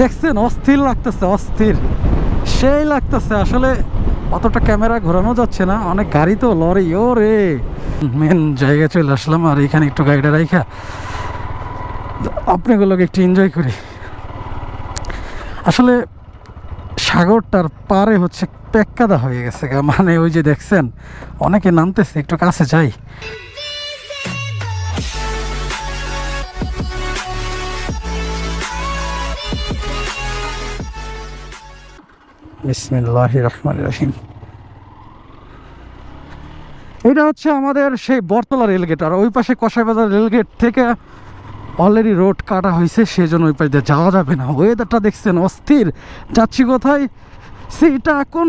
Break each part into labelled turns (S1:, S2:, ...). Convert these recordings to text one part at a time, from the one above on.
S1: দেখছেন? অস্থির লাগতেছে, অস্থির। সেই লাগতেছে। আসলে অতটা ক্যামেরা ঘোরানো যাচ্ছে না। অনেক গাড়ি তো লরি। ও রে মেন জায়গায় চলে আসলাম আর এখানে একটু গাড়িটা রাইখা। আপনাগুলোকে একটু এনজয় করি। আসলে সাগরটার পারে হচ্ছে পেক্কাদা হয়ে গেছে মানে ওই যে দেখছেন? অনেকে নামতেছে, একটু কাছে যাই। রহমান রহিম এটা হচ্ছে আমাদের সেই বটতলা রেলগেট, আর ওই পাশে কষাইবাজার রেলগেট থেকে অলরেডি রোড কাটা হয়েছে সেই জন্য ওই পাশে যাওয়া যাবে না। ওয়েদারটা দেখছেন অস্থির। যাচ্ছি কোথায়? সেটা কোন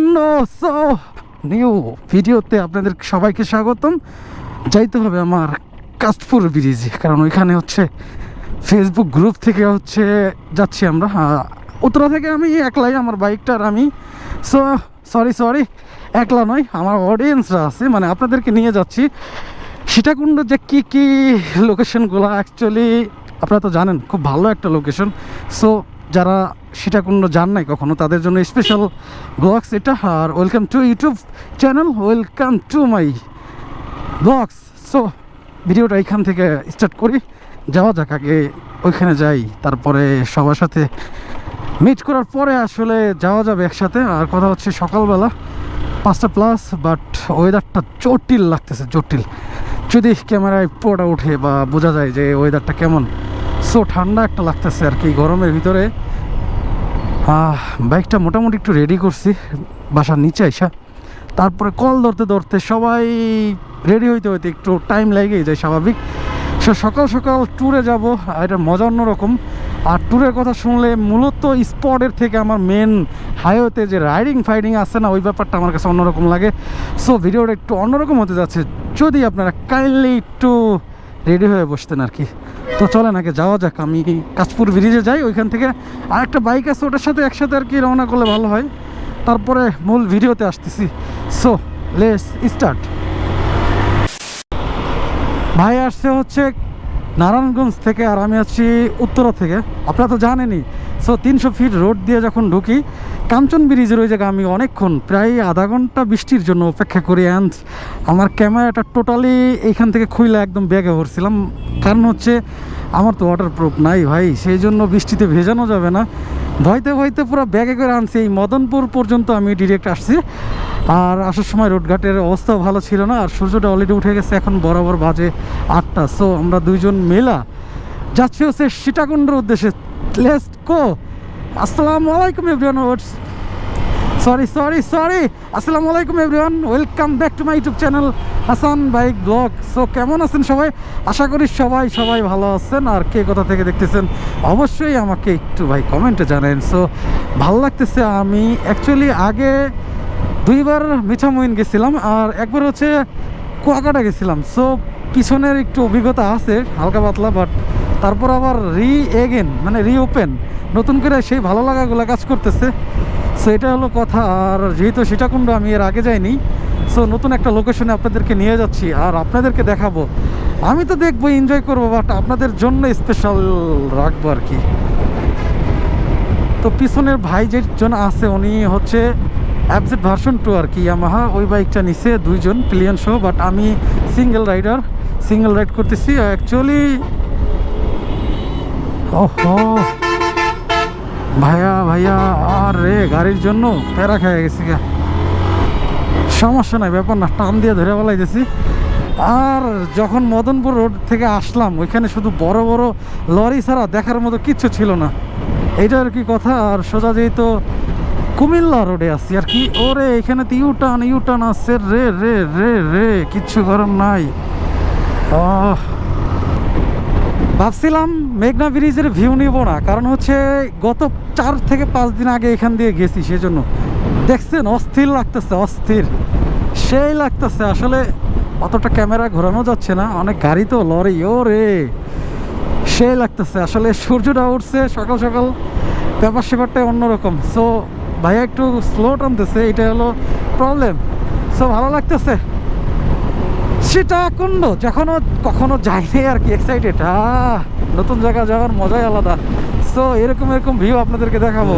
S1: নিউ ভিডিওতে আপনাদের সবাইকে স্বাগতম। যাইতে হবে আমার কাশপুর ব্রিজে, কারণ ওইখানে হচ্ছে ফেসবুক গ্রুপ থেকে হচ্ছে যাচ্ছি আমরা। উত্তরা থেকে আমি একলাই আমার বাইকটার আমি সো সরি সরি একলা নয়, আমার অডিয়েন্সরা আছে মানে আপনাদেরকে নিয়ে যাচ্ছি। সীতাকুণ্ড যে কী কী লোকেশনগুলো অ্যাকচুয়ালি আপনারা তো জানেন, খুব ভালো একটা লোকেশন সো যারা সীতাকুণ্ড যান নাই কখনো, তাদের জন্য স্পেশাল ব্লগস এটা, আর welcome to YouTube channel welcome to my vlogs so ভিডিওটা এখান থেকে স্টার্ট করি, যাওয়া যাক আগে, ওইখানে যাই, তারপরে সবার সাথে মিট করার পরে আসলে যাওয়া যাবে একসাথে। আর কথা হচ্ছে সকালবেলা। পাঁচটা প্লাস বাট ওয়েদারটা জটিল লাগতেছে, জটিল। যদি ক্যামেরায় পোটা উঠে বা বোঝা যায় যে ওয়েদারটা কেমন। সো ঠান্ডা একটা লাগতেছে আর কি গরমের ভিতরে। বাইকটা মোটামুটি একটু রেডি করছি, বাসার নিচে আইসা। তারপরে কল ধরতে ধরতে সবাই রেডি হইতে হইতে একটু টাইম লেগেই যায় স্বাভাবিক। সো সকাল সকাল ট্যুরে যাব এটা মজা অন্যরকম। আর ট্যুরের কথা শুনলে মূলত স্পটের থেকে আমার মেন হাইওয়েতে যে রাইডিং ফাইডিং আছে না, ওই ব্যাপারটা আমার কাছে অন্যরকম লাগে। সো ভিডিওটা একটু অন্যরকম হতে যাচ্ছে। যদি আপনারা কাইন্ডলি একটু রেডি হয়ে বসতেন আর কি। তো চলেন আগে যাওয়া যাক। আমি কাশপুর ব্রিজে যাই, ওইখান থেকে আরেকটা বাইক আছে, ওটার সাথে একসাথে আর কি রওনা করলে ভালো হয়। তারপরে মূল ভিডিওতে আসতেছি। সো লেস স্টার্ট ভাই, আসছে হচ্ছে নারায়ণগঞ্জ থেকে আর আমি আছি উত্তরা থেকে। আপনারা তো জানেনই। সো তিনশো ফিট রোড দিয়ে যখন ঢুকি, কাঞ্চন ব্রিজের ওই জায়গায় আমি অনেকক্ষণ, প্রায় আধা ঘণ্টা বৃষ্টির জন্য অপেক্ষা করি অ্যান্ড আমার ক্যামেরাটা টোটালি এইখান থেকে খুইলে একদম ব্যাগে ভরছিলাম। কারণ হচ্ছে আমার তো ওয়াটারপ্রুফ নাই ভাই সেই জন্য বৃষ্টিতে ভেজানো যাবে না। ভয়তে ভয়তে পুরো ব্যাগে করে আনছি, এই মদনপুর পর্যন্ত আমি ডিরেক্ট আসছি। আর আসার সময় রোডঘাটের অবস্থাও ভালো ছিল না, আর সূর্যটা অলরেডি উঠে গেছে, এখন বরাবর বাজে আটটা। সো আমরা দুইজন মেলা যাচ্ছি হচ্ছে সীতাকুণ্ডের উদ্দেশ্যে। লেটস গো আসসালামু আলাইকুম এভরিওয়ান সরি সরি সরি আসসালামু আলাইকুম everyone welcome back to my YouTube channel Hasan bike vlog so কেমন আছেন সবাই? আশা করি সবাই সবাই ভালো আছেন। আর কে কোথা থেকে দেখতেছেন? অবশ্যই আমাকে একটু ভাই কমেন্টে জানেন। সো ভালো লাগতেছে আমি। অ্যাকচুয়ালি আগে দুইবার মিঠামইন গেছিলাম, আর একবার হচ্ছে কুয়াকাটা গেছিলাম। সো পিছনের একটু অভিজ্ঞতা আছে, হালকা পাতলা বাট তারপর আবার রি এগেন মানে রি ওপেন নতুন করে সেই ভালো লাগাগুলো কাজ করতেছে। সো এটা হলো কথা, আর যেহেতু সীতাকুণ্ড আমি এর আগে যাইনি সো নতুন একটা লোকেশনে আপনাদেরকে নিয়ে যাচ্ছি, আর আপনাদেরকে দেখাবো। আমি তো দেখব এনজয় করব বাট আপনাদের জন্য স্পেশাল রাখব আর কি। তো পিছনের ভাই যে যেজন আছে, উনি হচ্ছে অ্যাবজেট ভার্সন টু আর কি ইয়ামাহা ওই বাইকটা নিছে দুইজন প্লেয়ান সহ বাট আমি সিঙ্গেল রাইডার সিঙ্গেল রাইড করতেছি। অ্যাকচুয়ালি ওহো! ভাইয়া ভাইয়া, আর রে, গাড়ির জন্য প্যারা খেয়ে গেছি গা। সমস্যা নাই, ব্যাপার না, টান দিয়ে ধরে বলাই বলাইতেছি আর যখন মদনপুর রোড থেকে আসলাম, ওইখানে শুধু বড় বড় লরি ছাড়া দেখার মতো কিচ্ছু ছিল না। এইটা আর কি কথা? আর সোজা যেই তো কুমিল্লা রোডে আছি, আর কি? ওরে, এখানে তো ইউটার্ন ইউটার্ন আসছে রে রে রে রে, কিচ্ছু গরম নাই। আহ ভাবছিলাম মেঘনা ব্রিজের ভিউ নিব না, কারণ হচ্ছে গত চার থেকে পাঁচ দিন আগে এখান দিয়ে গেছি, সেজন্য দেখছেন, অস্থির লাগতেছে, অস্থির। সেই লাগতেছে, আসলে অতটা ক্যামেরা ঘোরানো যাচ্ছে না, অনেক গাড়ি তো লরি ও রে সেই লাগতেছে, আসলে সূর্যটা উঠছে সকাল সকাল, ব্যাপার স্যাপারটাই অন্যরকম। সো ভাইয়া একটু স্লো টানতেছে এটা হলো প্রবলেম সো ভালো লাগতেছে? সীতাকুণ্ড যখনও কখনো যাইনি আর কি এক্সাইটেড হ্যাঁ নতুন জায়গা যাওয়ার মজাই আলাদা। সো এরকম এরকম ভিউ আপনাদেরকে দেখাবো।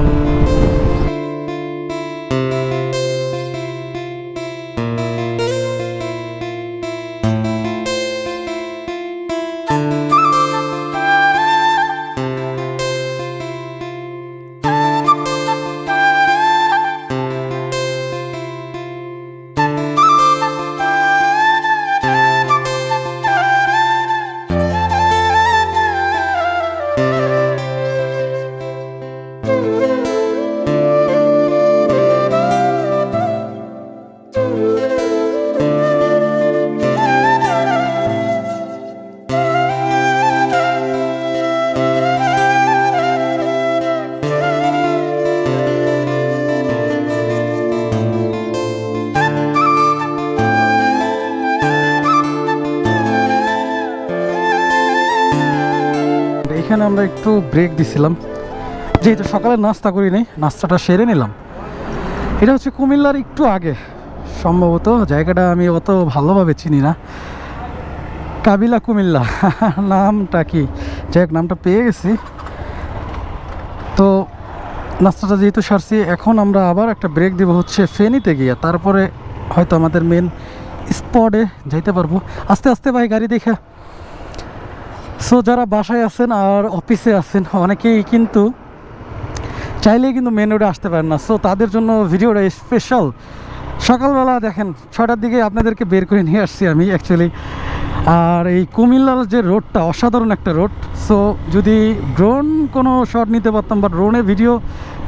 S1: আমরা একটু ব্রেক দিছিলাম। যেহেতু সকালে নাস্তা করি নাই, নাস্তাটা সেরে নিলাম। এটা হচ্ছে কুমিল্লার একটু আগে। সম্ভবত জায়গাটা আমি অত ভালোভাবে চিনি না। কাবিলা কুমিল্লা, নামটা কি? যাই নামটা পেয়ে গেছি। তো নাস্তাটা যেহেতু সারছি, এখন আমরা আবার একটা ব্রেক দিব হচ্ছে ফেনীতে গিয়ে। তারপরে হয়তো আমাদের মেন স্পটে যাইতে পারব। আস্তে আস্তে ভাই, গাড়ি দেখে। সো যারা বাসায় আছেন আর অফিসে আছেন, অনেকেই কিন্তু চাইলেই কিন্তু মেন রোডে আসতে পারেন না। সো তাদের জন্য ভিডিওটা স্পেশাল সকালবেলা দেখেন ছটার দিকে আপনাদেরকে বের করে নিয়ে আসছি আমি অ্যাকচুয়ালি আর এই কুমিল্লার যে রোডটা অসাধারণ একটা রোড সো যদি ড্রোন কোনো শট নিতে পারতাম বা ড্রোনে ভিডিও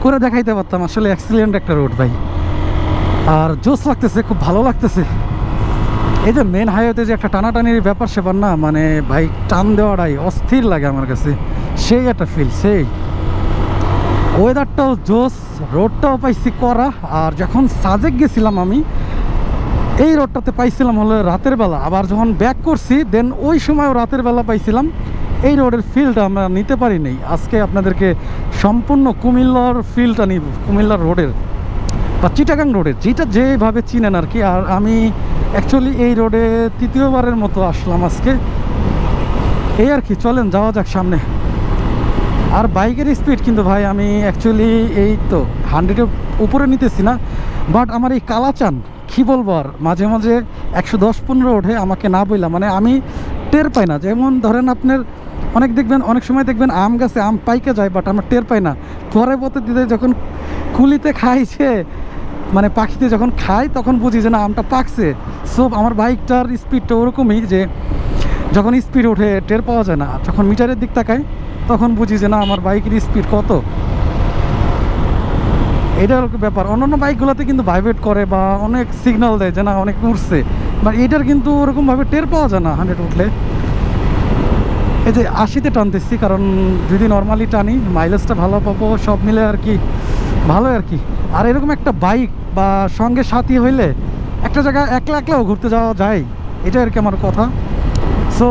S1: করে দেখাইতে পারতাম, আসলে অ্যাক্সিডেন্ট একটা রোড ভাই। আর জোস লাগতেছে, খুব ভালো লাগতেছে। এই যে মেন হাইওয়েতে যে একটা টানাটানির ব্যাপার সেপার না মানে ভাই টান দেওয়াটাই অস্থির লাগে আমার কাছে। সেই একটা ফিল সেই। ওয়েদারটাও জোস রোডটাও পাইছি করা আর যখন সাজেক গেছিলাম আমি, এই রোডটাতে পাইছিলাম হলো রাতের বেলা। আবার যখন ব্যাক করছি দেন ওই সময়ও রাতের বেলা পাইছিলাম। এই রোডের ফিলটা আমরা নিতে পারি নাই। আজকে আপনাদেরকে সম্পূর্ণ কুমিল্লার ফিলটা নিব, কুমিল্লার রোডের বা চিটাগাং রোডের যেটা যেভাবে চিনেন আর কি, আর আমি অ্যাকচুয়ালি এই রোডে তৃতীয়বারের মতো আসলাম আজকে। এই আর কি, চলেন, যাওয়া যাক সামনে। আর বাইকের স্পিড কিন্তু ভাই, আমি অ্যাকচুয়ালি এই তো হান্ড্রেডের উপরে নিতেছি না বাট আমার এই কালাচান, কি বলব আর, মাঝে মাঝে একশো দশ পনেরো ওঠে, আমাকে না বললাম মানে আমি টের পাই না। যেমন ধরেন আপনার, অনেক দেখবেন, অনেক সময় দেখবেন আম গাছে আম পাইকে যায় বাট আমরা টের পাই না। পরে পথে দিতে যখন কুলিতে খাইছে মানে পাখিতে যখন খায়, তখন বুঝি যে না, আমটা পাকছে। সো আমার বাইকটার স্পিডটা ওরকমই যে যখন স্পিড ওঠে, টের পাওয়া যায় না। যখন মিটারের দিক তাকায় তখন বুঝি যে না, আমার বাইকের স্পিড কত। এটা ব্যাপার। অন্যান্য বাইকগুলোতে কিন্তু ভাইব্রেট করে বা অনেক সিগন্যাল দেয় যে না, অনেক উঠছে বাট এটার কিন্তু ওরকমভাবে টের পাওয়া যায় না হান্ড্রেড উঠলে। এই যে আশিতে টানতেছি, কারণ যদি নর্মালি টানি মাইলেজটা ভালো পাবো, সব মিলে আর কি ভালো আর কি। আর এরকম একটা বাইক বা সঙ্গে সাথী হইলে একটা জায়গায় একলা একলাও ঘুরতে যাওয়া যায় এটা আর কি আমার কথা। সো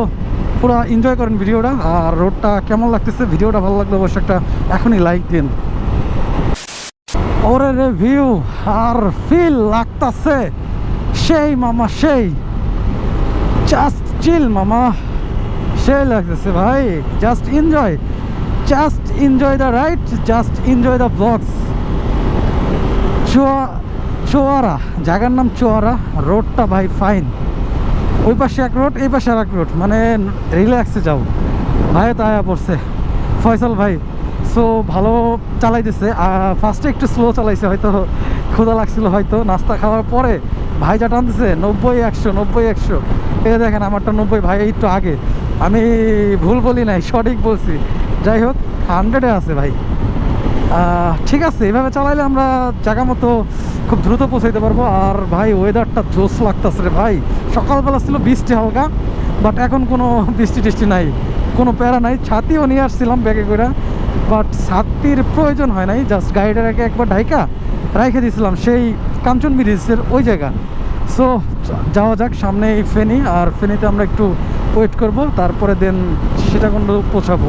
S1: পুরো এনজয় করেন ভিডিওটা, আর রোডটা কেমন লাগতেছে ভিডিওটা ভালো লাগলে অবশ্যই একটা এখনই লাইক দিন। ওরে রে ভিউ আর ফিল লাগতাছে। সেই মামা, সেই। জাস্ট চিল মামা। সেই লাগতেছে ভাই। Just enjoy just enjoy the ride just enjoy the vlogs Chowara, জায়গার নাম চোয়ারা রোডটা ভাই ফাইন ওই পাশে এক রোড এই পাশে আর এক রোড মানে রিল্যাক্সে যাও। ভাই তো আয়া পড়ছে। ফয়সাল ভাই সো ভালো চালাইতেছে। ফার্স্টে একটু স্লো চালাইছে, হয়তো ক্ষুধা লাগছিল, হয়তো। নাস্তা খাওয়ার পরে ভাই যা টানতেছে, নব্বই, একশো নব্বই, একশো। এই দেখেন আমারটা নব্বই, ভাই একটু আগে। আমি ভুল বলি নাই, সঠিক বলছি। যাই হোক হান্ড্রেডে আছে ভাই। ঠিক আছে, এভাবে চালাইলে আমরা জায়গা মতো খুব দ্রুত পৌঁছাইতে পারব। আর ভাই ওয়েদারটা জোস লাগতেছে রে ভাই। সকালবেলা ছিল বৃষ্টি হালকা বাট এখন কোনো বৃষ্টি টিষ্টি নাই, কোনো প্যারা নাই। ছাতিও নিয়ে আসছিলাম ব্যাগে করে বাট ছাতির প্রয়োজন হয় নাই। জাস্ট গাড়িটার আগে একবার ঢাইকা রেখে দিয়েছিলাম, সেই কাঞ্চন ব্রিজের ওই জায়গা। সো যাওয়া যাক, সামনে এই ফেনি, আর ফেনিতে আমরা একটু ওয়েট করব, তারপরে দেন সীতাকুণ্ড পৌঁছাবো।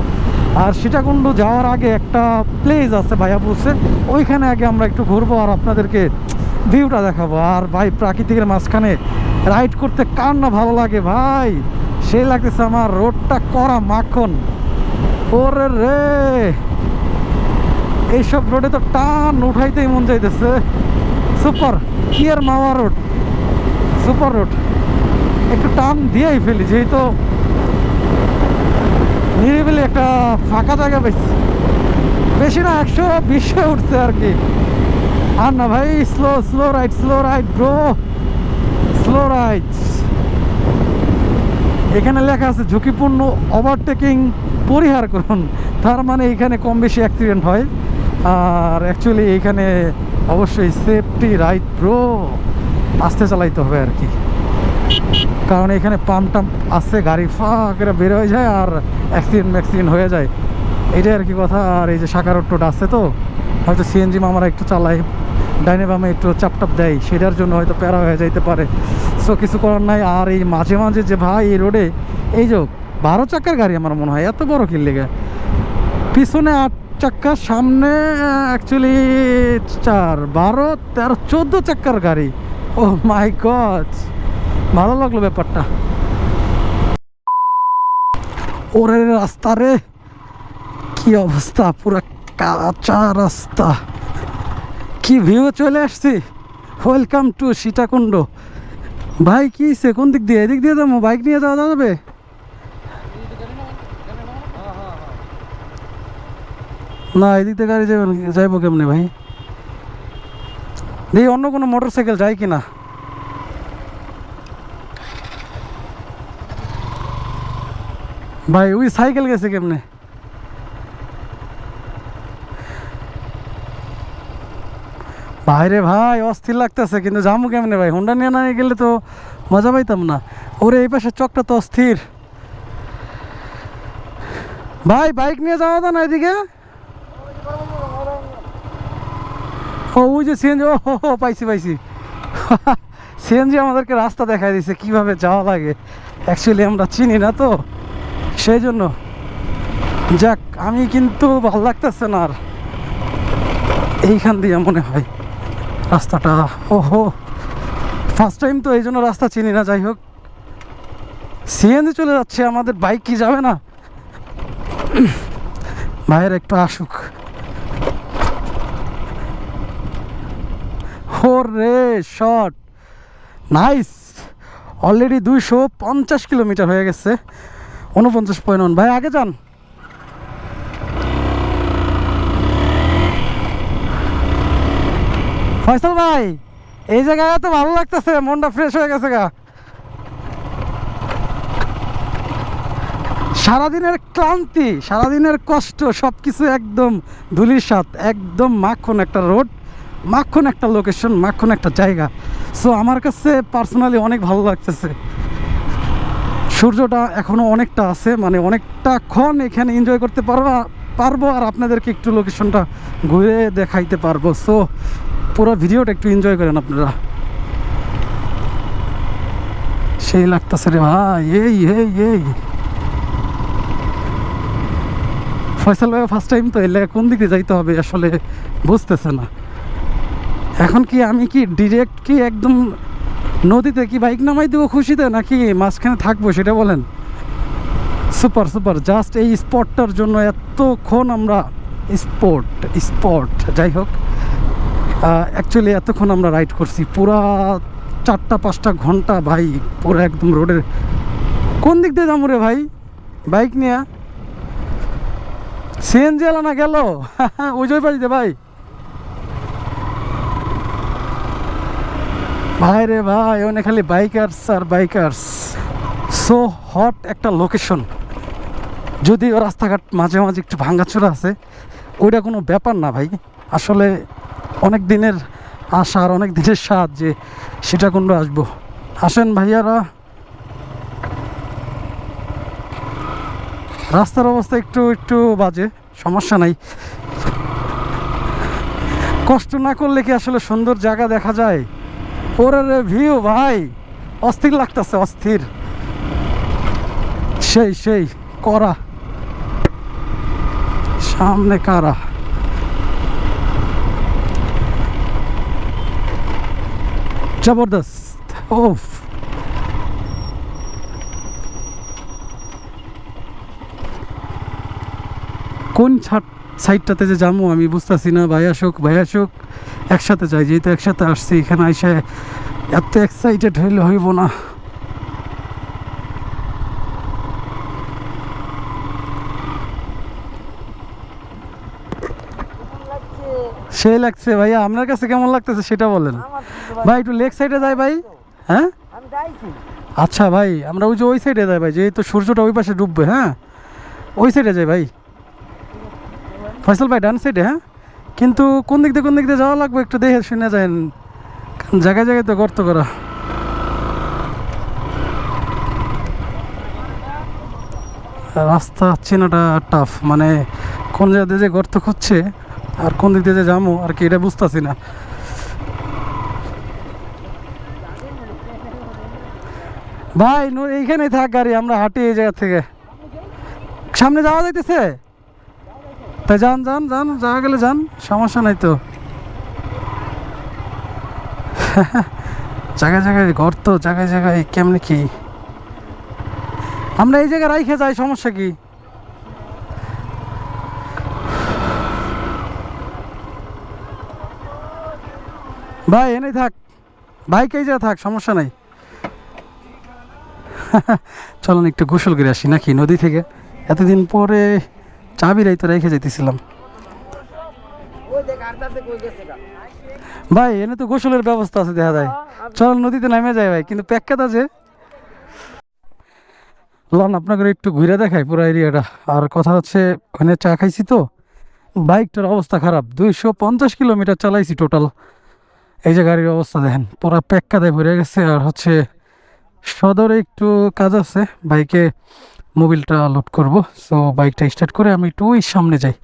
S1: আর সীতাকুণ্ড যাওয়ার আগে একটা প্লেস আছে ভাইয়া বলছে, ওইখানে আগে আমরা একটু ঘুরবো আর আপনাদেরকে ভিউটা দেখাবো। আর ভাই, প্রাকৃতিকের মাঝখানে রাইড করতে কার না ভালো লাগে ভাই? সেই লাগতেছে আমার রোডটা করা মাখন। ওরে রে! এইসব রোডে তো টান উঠাইতেই মন যাইতেছে। সুপার, কিয়ার মাওয়া রোড সুপার রোড একটু টান দিয়েই ফেলি, যেহেতু নিরিবিলি একটা ফাঁকা জায়গা পেয়েছি বেশি না, একশো বিশে উঠছে আর কি। আর না ভাই slow slow ride slow ride bro slow ride এখানে লেখা আছে, ঝুঁকিপূর্ণ ওভারটেকিং পরিহার করুন। তার মানে এখানে কম বেশি অ্যাক্সিডেন্ট হয়। আর অ্যাকচুয়ালি এখানে অবশ্যই সেফটি রাইট ব্রো আস্তে চালাইতে হবে আর কি। কারণ এখানে পাম্প টাম্প আসছে গাড়ি ফাঁ করে বের হয়ে যায় আর অ্যাক্সিডেন্ট ম্যাক্সিডেন্ট হয়ে যায়। এটাই আর কি কথা। আর এই যে শাখা রোডটা আছে তো, হয়তো সিএনজি মামারা একটু চালায়, ডাইনে বামে একটু চাপটাপ দেয়, সেটার জন্য হয়তো প্যারা হয়ে যাইতে পারে। সো কিছু করার নাই। আর এই মাঝে মাঝে যে ভাই এই রোডে এই যে বারো চাকার গাড়ি আমার মনে হয়, এত বড় কিল লেগে। পিছনে আট চাক্কা সামনে অ্যাকচুয়ালি চার, বারো, তেরো, চোদ্দ চাক্কার গাড়ি। ও মাই গড ভালো লাগল ব্যাপারটা। ওরে রাস্তা রে, কি অবস্থা, পুরো কাঁচা রাস্তা। কি ভিউ চলে আসছি। Welcome to Sitakunda. ভাই, কি সে কোন দিক দিয়ে? এদিক দিয়ে যাব? বাইক নিয়ে যাওয়া যাবে? না, এদিক দিয়ে গাড়ি যাবেন যাইবো কেমনে ভাই? দেখি অন্য কোনো মোটর সাইকেল যায় কিনা? ভাই ওই সাইকেল গেছে কেমনে? ভাইরে ভাই অস্থির লাগতেছে কিন্তু যাব কেমনে ভাই? হোন্ডা নিয়ে না গেলে তো মজা পাইতাম না। ওরে এই পাশে চকটা তো অস্থির। ভাই বাইক নিয়ে যাওয়া দা না এদিকে? ও ওই যে সিএনজি ও হো, পাইছি পাইছি। সিএনজি আমাদেরকে রাস্তা দেখাই দিছে কীভাবে যাওয়া লাগে? অ্যাকচুয়ালি আমরা চিনি না তো। সেই জন্য। যাক, আমি কিন্তু ভালো লাগতেছে না আর। এইখান দিয়ে মনে হয় রাস্তাটা, ওহো। ফার্স্ট টাইম তো এই জন্য রাস্তা চিনি না, যাই হোক। সিএনজি চলে যাচ্ছে, আমাদের বাইক কি যাবে না? ভাইয়ের একটু আসুক। রে শট নাইস অলরেডি দুইশো পঞ্চাশ কিলোমিটার হয়ে গেছে। উনপঞ্চাশ পয়েন্ট ভাই, আগে যান। ফয়সাল ভাই, এই জায়গায় তো ভালো লাগতেছে, মনটা ফ্রেশ হয়ে গেছে গা। সারাদিনের ক্লান্তি, সারাদিনের কষ্ট সব কিছু একদম ধুলির সাথ একদম মাখন একটা রোড, মাখন একটা লোকেশন মাখন একটা জায়গা। সো আমার কাছে পার্সোনালি অনেক ভালো লাগতেছে। সূর্যটা এখনও অনেকটা আছে মানে অনেকটা ক্ষণ এখানে এনজয় করতে পারব পারব আর আপনাদেরকে একটু লোকেশনটা ঘুরে দেখাইতে পারব। সো পুরো ভিডিওটা একটু এনজয় করেন আপনারা। সেই লাগতেছে রে ভাই, এই এই এই। ফয়সাল ভাই ফার্স্ট টাইম তো, এলে কোন দিকে যাইতে হবে আসলে বুঝতেছে না। এখন কি আমি কি ডিরেক্ট কি একদম নদীতে কি বাইক নামাই দেবো খুশিতে নাকি মাঝখানে থাকব সেটা বলেন? সুপার সুপার জাস্ট এই স্পটটার জন্য এতক্ষণ আমরা স্পট স্পট যাই হোক অ্যাকচুয়ালি এতক্ষণ আমরা রাইড করছি। পুরা চারটা, পাঁচটা ঘণ্টা ভাই, পুরো একদম রোডের কোন দিক দিয়ে যাব রে ভাই? বাইক নিয়ে? সিএনজি এলানা গেল? ওই জয় পাড়িতে ভাই। ভাই রে ভাই ওখানে খালি বাইকার্স আর বাইকার্স সো হট একটা লোকেশন যদিও রাস্তাঘাট মাঝে মাঝে একটু ভাঙ্গাচোরা আছে, ওইটা কোনো ব্যাপার না ভাই। আসলে অনেক দিনের আশা আর অনেক দিনের স্বাদ যে সেটা কোন আসব। আসেন ভাইয়ারা। রাস্তার অবস্থা একটু একটু বাজে, সমস্যা নাই। কষ্ট না করলে কি আসলে সুন্দর জায়গা দেখা যায়? ওরে ভিউ ভাই। অস্থির লাগতেছে, অস্থির। সেই সেই, করা। সামনে কারা? জবরদস্ত ওফ কোন সাইডটাতে যে যাব আমি বুঝতেছি না, ভাই আসুক ভাই আসুক। একসাথে যাই যেহেতু একসাথে আসছি এখানে এসে এত এক্সাইটেড হইলে হইব না। সেই লাগছে ভাইয়া আপনার কাছে কেমন লাগতেছে সেটা বলেন। ভাই একটু লেগ সাইডে যাই ভাই হ্যাঁ? আচ্ছা ভাই আমরা ওই যে ওই সাইডে যাই ভাই যেহেতু সূর্যটা ওই পাশে ডুববে হ্যাঁ? ওই সাইডে যাই ভাই। ফয়সাল ভাই ডান সাইডে হ্যাঁ? কিন্তু কোন দিক দিয়ে, কোন দিক দিয়ে যাওয়া লাগবে একটু দেখে শুনে যান জায়গায় জায়গায় তো গর্ত করা। রাস্তা চেনাটা টাফ মানে কোন জায়গা দিয়ে যে গর্ত খুঁজছে আর কোন দিক দিয়ে যে যাব আর কি এটা বুঝতেছি না। ভাই এইখানেই থাক গাড়ি, আমরা হাঁটি এই জায়গা থেকে। সামনে যাওয়া যাইতেছে? তাই যান যান যান, যাওয়া গেলে যান, সমস্যা নাই তো। জায়গায় জায়গায় গর্ত জায়গায় জায়গায় কেমনে কি? আমরা এই জায়গায় রাইখে যাই, সমস্যা কি? ভাই এনেই থাক। বাইক এই জায়গায় থাক, সমস্যা নাই। চলুন, একটু গোসল করে আসি, নাকি নদী থেকে? এতদিন পরে চাবিরাই তো রেখে যেতেছিলাম ভাই, এনে তো গোসলের ব্যবস্থা আছে, দেখা যায়। চল, নদীতে নামে যায় ভাই, কিন্তু প্যাকেট আছে। লন, আপনাকে একটু ঘুরে দেখাই পুরো এরিয়াটা। আর কথা হচ্ছে, ওখানে চা খাইছি তো। বাইকটার অবস্থা খারাপ, দুইশো পঞ্চাশ কিলোমিটার চালাইছি টোটাল। এই যে গাড়ির অবস্থা দেখেন, পুরো প্যাক্কাতে ভরে গেছে। আর হচ্ছে, সদরে একটু কাজ আছে, বাইকে মোবিলটা লোড করব। সো বাইকটা স্টার্ট করে আমি একটু ওই সামনে যাই।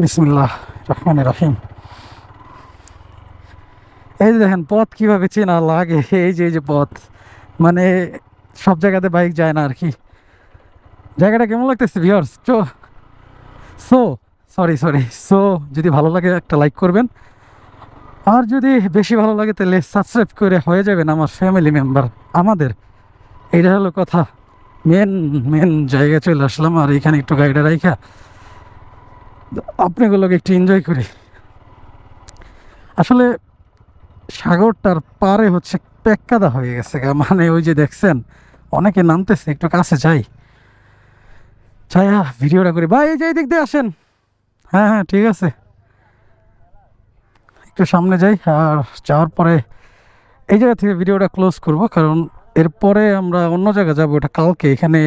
S1: বিসমিল্লাহ রহমান রাহিম। এই যে দেখেন, পথ কীভাবে চেনা লাগে, এই যে এই যে পথ। মানে সব জায়গাতে বাইক যায় না আর কি জায়গাটা কেমন লাগতেছে ভিওর্স চো সো সরি সরি সো যদি ভালো লাগে একটা লাইক করবেন। আর যদি বেশি ভালো লাগে, তাহলে সাবস্ক্রাইব করে হয়ে যাবেন আমার ফ্যামিলি মেম্বার আমাদের। এইটা হলো কথা। মেন মেন জায়গায় চলে আসলাম আর এখানে একটু গাড়িটা রাইখা। আপনাগুলোকে একটু এনজয় করি। আসলে সাগরটার পারে হচ্ছে পেক্কাদা হয়ে গেছে মানে ওই যে দেখছেন, অনেকে নামতেছে, একটু কাছে যাই। ছায়া, ভিডিওটা করি। ভাই, এই যে এই দিক দিয়ে আসেন। হ্যাঁ হ্যাঁ ঠিক আছে। একটু সামনে যাই আর যাওয়ার পরে এই জায়গা থেকে ভিডিওটা ক্লোজ করব, কারণ এরপরে আমরা অন্য জায়গায় যাব ওটা কালকে। এখানে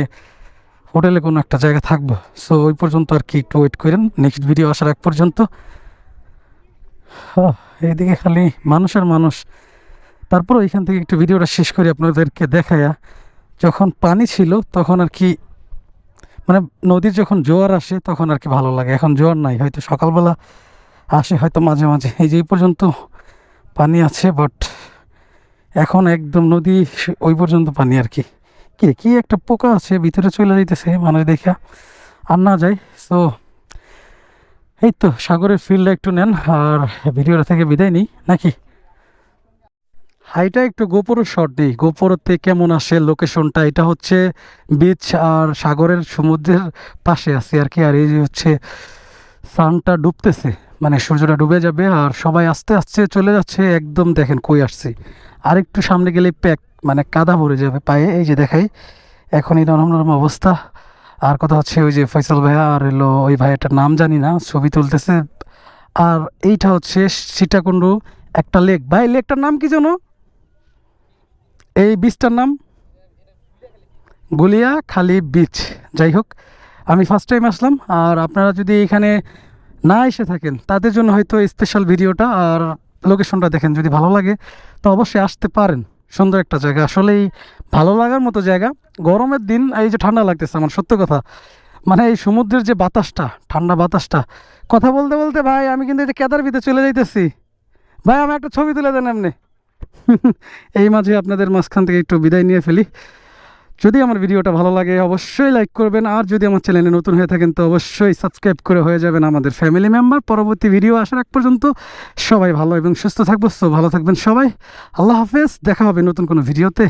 S1: হোটেলে কোনো একটা জায়গা থাকব। সো ওই পর্যন্ত আর কি, একটু ওয়েট করেন। নেক্সট ভিডিও আসার এক পর্যন্ত। এইদিকে খালি মানুষের মানুষ। তারপর এখান থেকে একটু ভিডিওটা শেষ করি আপনাদেরকে দেখায়া। যখন পানি ছিল, তখন আর কি মানে নদীর যখন জোয়ার আসে, তখন আর কি ভালো লাগে। এখন জোয়ার নাই, হয়তো সকালবেলা আসে, হয়তো মাঝে মাঝে। এই যে পর্যন্ত পানি আছে বাট এখন একদম নদী ওই পর্যন্ত পানি আর কি। কি একটা পোকা আছে, ভিতরে চলে যাইতেছে মানুষ দেখা আর না যায় সো এই তো সাগরের ফিল্ডটা একটু নেন, আর ভিডিওটা থেকে বিদায় নিই, নাকি? হাইটা একটু গোপরও শট নেই গোপরতে কেমন আসে লোকেশনটা এটা হচ্ছে বিচ আর সাগরের সমুদ্রের পাশে আছে আর কি, আর এই হচ্ছে সানটা ডুবতেছে। মানে সূর্যটা ডুবে যাবে আর সবাই আস্তে আস্তে চলে যাচ্ছে, একদম দেখেন কই আসছে। আর একটু সামনে গেলে প্যাক মানে কাদা ভরে যাবে পায়ে, এই যে দেখাই এখন এই নরম নরম অবস্থা। আর কথা হচ্ছে ওই যে ফয়সাল ভাইয়া আর এলো ওই ভাইয়াটার নাম জানি না, ছবি তুলতেছে। আর এইটা হচ্ছে সীতাকুণ্ডু, একটা লেক। ভাই, লেকটার নাম কি জানো? এই বীজটার নাম? গুলিয়া খালি বিচ যাই হোক আমি ফার্স্ট টাইম আসলাম, আর আপনারা যদি এখানে না এসে থাকেন, তাদের জন্য হয়তো স্পেশাল ভিডিওটা আর লোকেশনটা দেখেন যদি ভালো লাগে, তো অবশ্যই আসতে পারেন। সুন্দর একটা জায়গা, আসলেই ভালো লাগার মতো জায়গা। গরমের দিন এই যে ঠান্ডা লাগতেছে, আমার সত্য কথা। মানে এই সমুদ্রের যে বাতাসটা, ঠান্ডা বাতাসটা, কথা বলতে বলতে ভাই, আমি কিন্তু এই যে কেদার ভিতরে চলে যাইতেছি। ভাই আমি একটা ছবি তুলে দেন এমনি। এই মাঝে আপনাদের মাঝখান থেকে একটু বিদায় নিয়ে ফেলি। যদি আমার ভিডিওটা ভালো লাগে, অবশ্যই লাইক করবেন। আর যদি আমার চ্যানেলে নতুন হয়ে থাকেন, তো অবশ্যই সাবস্ক্রাইব করে হয়ে যাবেন আমাদের ফ্যামিলি মেম্বার পরবর্তী ভিডিও আসার এক পর্যন্ত সবাই ভালো এবং সুস্থ থাকব। সো ভালো থাকবেন সবাই। আল্লাহ হাফেজ। দেখা হবে নতুন কোনো ভিডিওতে